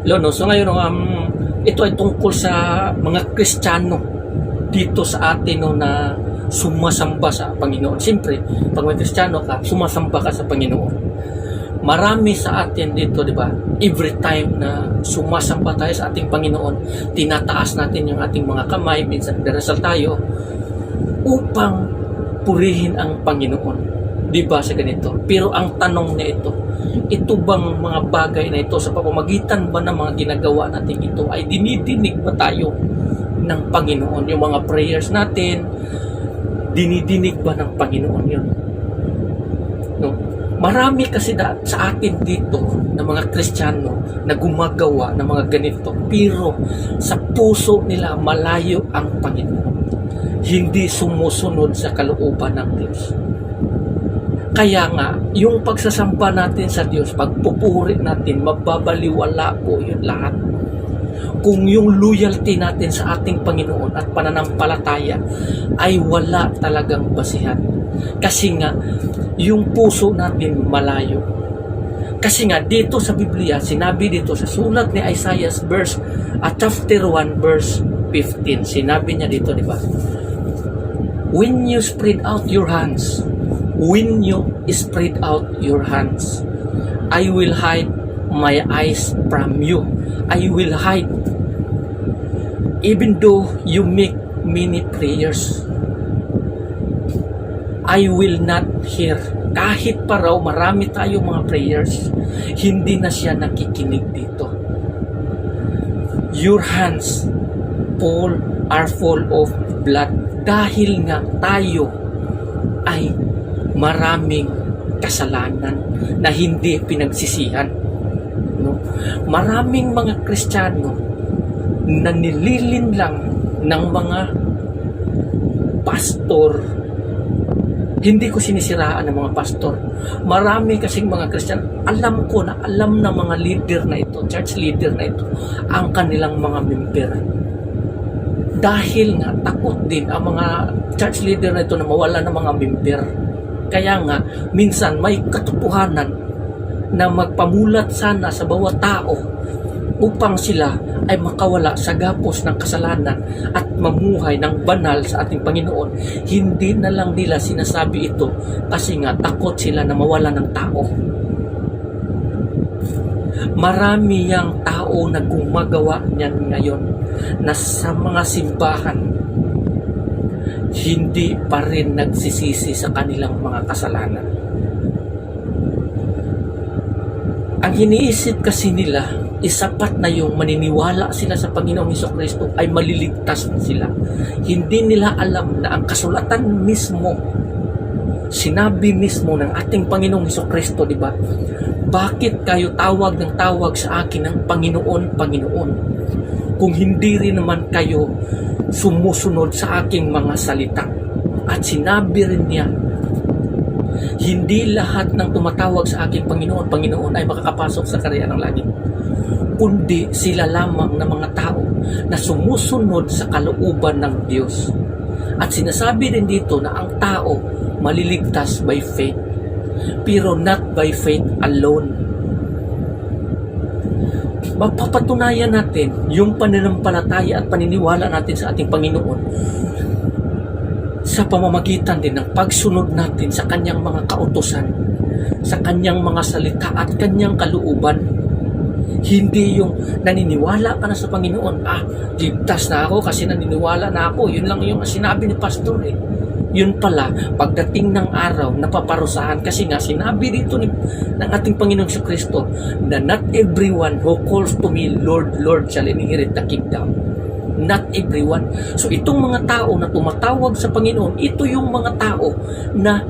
Lono, so ngayon, um, ito ay tungkol sa mga Kristiyano dito sa atin no, na sumasamba sa Panginoon. Siyempre, pag may Kristiyano ka, sumasamba ka sa Panginoon. Marami sa atin dito, di ba? Every time na sumasamba tayo sa ating Panginoon, tinataas natin yung ating mga kamay, minsan darasal tayo, upang purihin ang Panginoon. Di ba sa ganito? Pero ang tanong na ito, ito bang mga bagay na ito sa pamamagitan ba ng mga ginagawa natin ito ay dinidinig ba tayo ng Panginoon? Yung mga prayers natin, dinidinig ba ng Panginoon yun? No? Marami kasi da, sa atin dito na mga Kristiyano na gumagawa ng mga ganito pero sa puso nila malayo ang Panginoon. Hindi sumusunod sa kalooban ng Diyos. Kaya nga, yung pagsasamba natin sa Diyos, pagpupuri natin, mababaliwala po yun lahat. Kung yung loyalty natin sa ating Panginoon at pananampalataya ay wala talagang basihan. Kasi nga, yung puso natin malayo. Kasi nga, dito sa Biblia, sinabi dito sa sulat ni Isaiah verse, at chapter 1 verse 15, sinabi niya dito, di ba? When you spread out your hands, when you spread out your hands, I will hide my eyes from you. I will hide. Even though you make many prayers, I will not hear. Kahit pa raw marami tayo mga prayers, hindi na siya nakikinig dito. Your hands full are full of blood dahil nga tayo ay maraming kasalanan na hindi pinagsisihan. No? Maraming mga Kristiyano na nililin lang ng mga pastor hindi ko sinisiraan ng mga pastor. Marami kasing mga Christian, alam ko na alam ng mga leader na ito, church leader na ito, ang kanilang mga member. Dahil nga, takot din ang mga church leader na ito na mawala ng mga member. Kaya nga, minsan may katotohanan na magpamulat sana sa bawat tao upang sila ay makawala sa gapos ng kasalanan at mamuhay ng banal sa ating Panginoon. Hindi na lang nila sinasabi ito kasi nga takot sila na mawala ng tao. Marami yang tao na gumagawa niyan ngayon na sa mga simbahan hindi pa rin nagsisisi sa kanilang mga kasalanan. Ang iniisip kasi nila, isapat na yung maniniwala sila sa Panginoong Heso Kristo ay maliligtas sila. Hindi nila alam na ang kasulatan mismo, sinabi mismo ng ating Panginoong Heso Kristo, di ba? Bakit kayo tawag ng tawag sa akin ng Panginoon, Panginoon? Kung hindi rin naman kayo sumusunod sa aking mga salita. At sinabi rin niya hindi lahat ng tumatawag sa aking Panginoon, Panginoon ay makakapasok sa karya ng langit. Kundi sila lamang ng mga tao na sumusunod sa kalooban ng Diyos. At sinasabi din dito na ang tao maliligtas by faith, pero not by faith alone. Mapapatunayan natin yung pananampalataya at paniniwala natin sa ating Panginoon sa pamamagitan din ng pagsunod natin sa kanyang mga kautosan, sa kanyang mga salita at kanyang kalooban. Hindi yung naniniwala ka na sa Panginoon, ah, ligtas na ako kasi naniniwala na ako. Yun lang yung sinabi ni Pastor eh. Yun pala, pagdating ng araw, napaparusahan kasi nga sinabi dito ni, ng ating Panginoong Kristo na not everyone who calls to me, Lord, Lord, shall inherit the kingdom not everyone. So itong mga tao na tumatawag sa Panginoon, ito yung mga tao na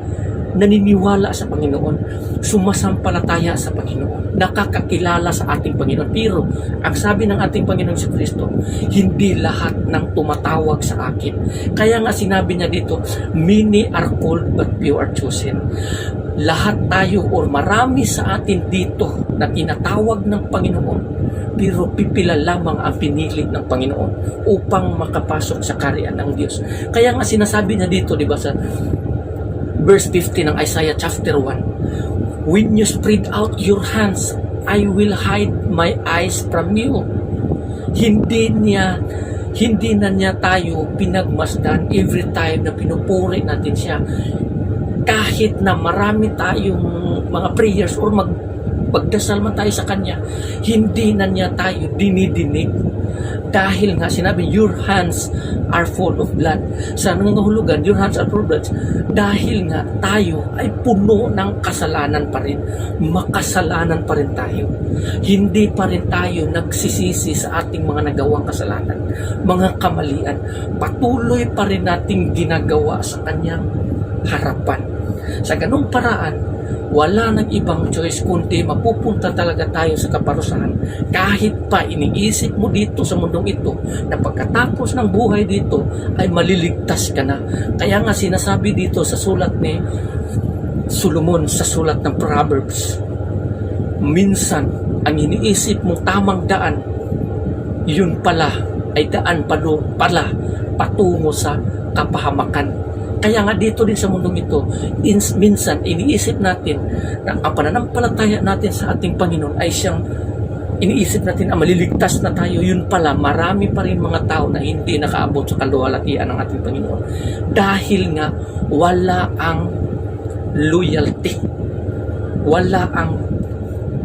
naniniwala sa Panginoon, sumasampalataya sa Panginoon, nakakakilala sa ating Panginoon. Pero ang sabi ng ating Panginoon si Kristo, hindi lahat ng tumatawag sa akin. Kaya nga sinabi niya dito, many are called but few are chosen. Lahat tayo or marami sa atin dito na tinatawag ng Panginoon pero pipila lamang ang pinili ng Panginoon upang makapasok sa karyan ng Diyos. Kaya nga sinasabi niya dito, di ba, sa verse 15 ng Isaiah chapter 1, When you spread out your hands, I will hide my eyes from you. Hindi niya hindi na niya tayo pinagmasdan every time na pinupuri natin siya. Kahit na marami tayong mga prayers or mag pagdasal man tayo sa Kanya, hindi na niya tayo dinidinig. Dahil nga sinabi, your hands are full of blood. Sa nangangahulugan, your hands are full of blood. Dahil nga tayo ay puno ng kasalanan pa rin. Makasalanan pa rin tayo. Hindi pa rin tayo nagsisisi sa ating mga nagawang kasalanan. Mga kamalian. Patuloy pa rin nating ginagawa sa Kanyang harapan. Sa ganung paraan, wala nang ibang choice kundi mapupunta talaga tayo sa kaparusahan kahit pa iniisip mo dito sa mundong ito na pagkatapos ng buhay dito ay maliligtas ka na. Kaya nga sinasabi dito sa sulat ni Solomon sa sulat ng Proverbs, minsan ang iniisip mong tamang daan, yun pala ay daan palo, pala patungo sa kapahamakan. Kaya nga dito din sa mundong ito, ins- minsan iniisip natin na ang pananampalataya natin sa ating Panginoon ay siyang iniisip natin na maliligtas na tayo. Yun pala, marami pa rin mga tao na hindi nakaabot sa kaluwalhatian ng ating Panginoon. Dahil nga, wala ang loyalty. Wala ang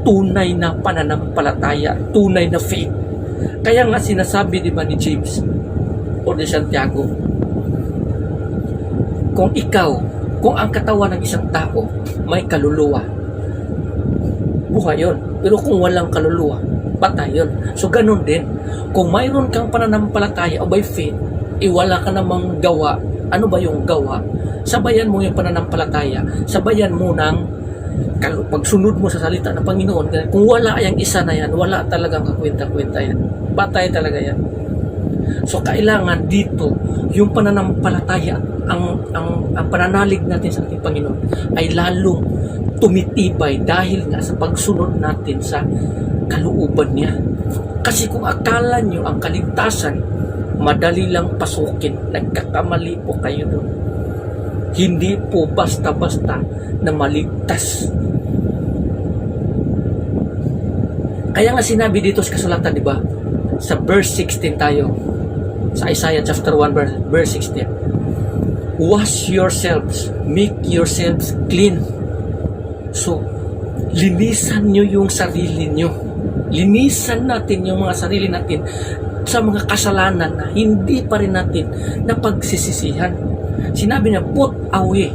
tunay na pananampalataya, tunay na faith. Kaya nga sinasabi di ba ni James o ni Santiago, kung ikaw, kung ang katawan ng isang tao may kaluluwa, buhay yun. Pero kung walang kaluluwa, patay yun. So ganun din, kung mayroon kang pananampalataya o by faith, iwala ka namang gawa, ano ba yung gawa? Sabayan mo yung pananampalataya, sabayan mo ng pagsunod mo sa salita ng Panginoon. Kung wala yung isa na yan, wala talagang kakwenta-kwenta yan. Patay talaga yan. So kailangan dito yung pananampalataya ang ang ang pananalig natin sa ating Panginoon ay lalong tumitibay dahil nga sa pagsunod natin sa kalooban niya. Kasi kung akala nyo ang kaligtasan madali lang pasukin, nagkakamali po kayo doon. Hindi po basta-basta na maligtas. Kaya nga sinabi dito sa kasulatan, di ba? Sa verse 16 tayo. Sa Isaiah chapter 1 verse, verse 16. Wash yourselves, make yourselves clean. So, linisan nyo yung sarili nyo. Linisan natin yung mga sarili natin sa mga kasalanan na hindi pa rin natin napagsisisihan. Sinabi niya, put away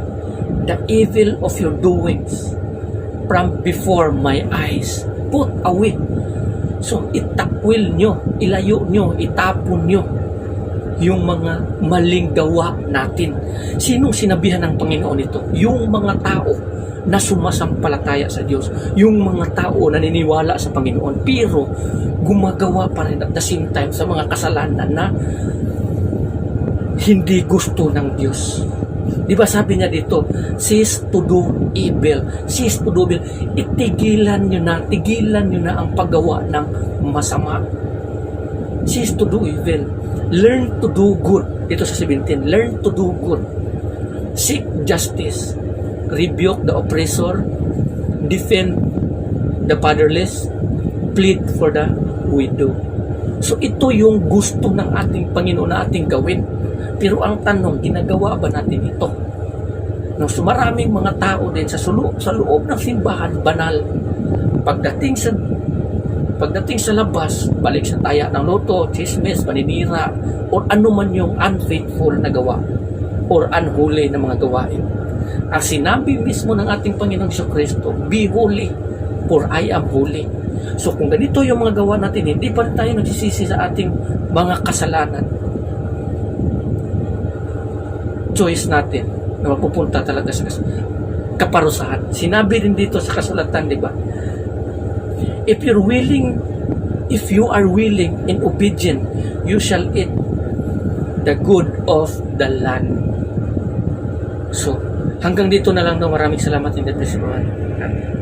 the evil of your doings from before my eyes. Put away. So, itakwil nyo, ilayo nyo, itapon nyo yung mga maling gawa natin. Sinong sinabihan ng Panginoon ito? Yung mga tao na sumasampalataya sa Diyos. Yung mga tao na naniniwala sa Panginoon. Pero gumagawa pa rin at the same time sa mga kasalanan na hindi gusto ng Diyos. Di ba sabi niya dito, cease to do evil. Cease to do evil. Itigilan nyo na, tigilan nyo na ang paggawa ng masama. Cease to do evil. Learn to do good. Dito sa 17, learn to do good. Seek justice. Rebuke the oppressor. Defend the fatherless. Plead for the widow. So ito yung gusto ng ating Panginoon na ating gawin. Pero ang tanong, ginagawa ba natin ito? No, so maraming mga tao din sa, sulo, sa loob ng simbahan, banal. Pagdating sa pagdating sa labas, balik sa taya ng loto, chismes, paninira, or ano man yung unfaithful na gawa or unholy na mga gawain. Ang sinabi mismo ng ating Panginoong Kristo, be holy, for I am holy. So kung ganito yung mga gawa natin, hindi pa rin tayo nagsisisi sa ating mga kasalanan. Choice natin na mapupunta talaga sa kaparusahan. Sinabi rin dito sa kasulatan, di ba? If you're willing, if you are willing and obedient, you shall eat the good of the land. So, hanggang dito na lang daw. Maraming salamat in the you all.